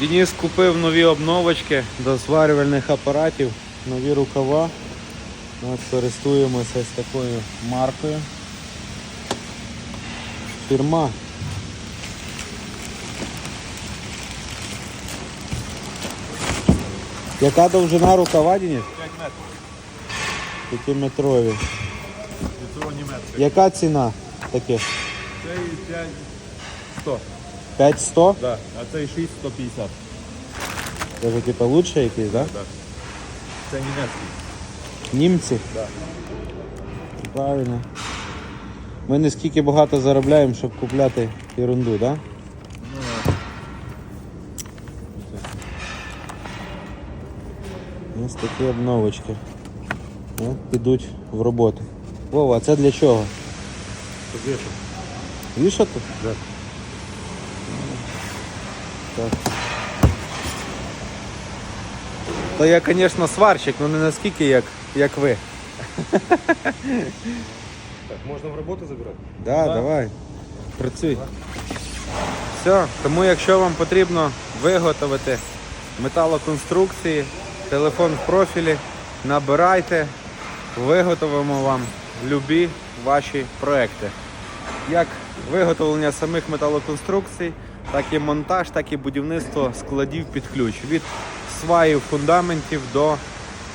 Денис купив нові обновочки до зварювальних апаратів, нові рукава. От користуємося з такою маркою. Фірма. Яка довжина рукава, Денис? 5 метрів. П'ятиметрові. Яка ціна таких? Цей 5 100. 500? Да. А цей 6 150. Це вже типа лучше якийсь, так? Да? Так. Це німецький. Німці? Да. Правильно. Ми не скільки багато заробляємо, щоб купляти ерунду, так? Да? Ось такі обновочки. От, підуть в роботу. Вова, а це для чого? Повішу. Вішати? Да. Так. То я, звісно, сварщик, але не наскільки як, як ви. Так, можна в роботу забирати? Да, Да. давай. Працюй. Все, тому якщо вам потрібно виготовити металоконструкції, телефон в профілі, набирайте, виготовимо вам любі ваші проекти. Як виготовлення самих металоконструкцій, так і монтаж, так і будівництво складів під ключ. Від сваїв фундаментів до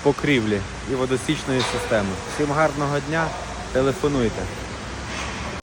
покрівлі і водосічної системи. Всім гарного дня, телефонуйте.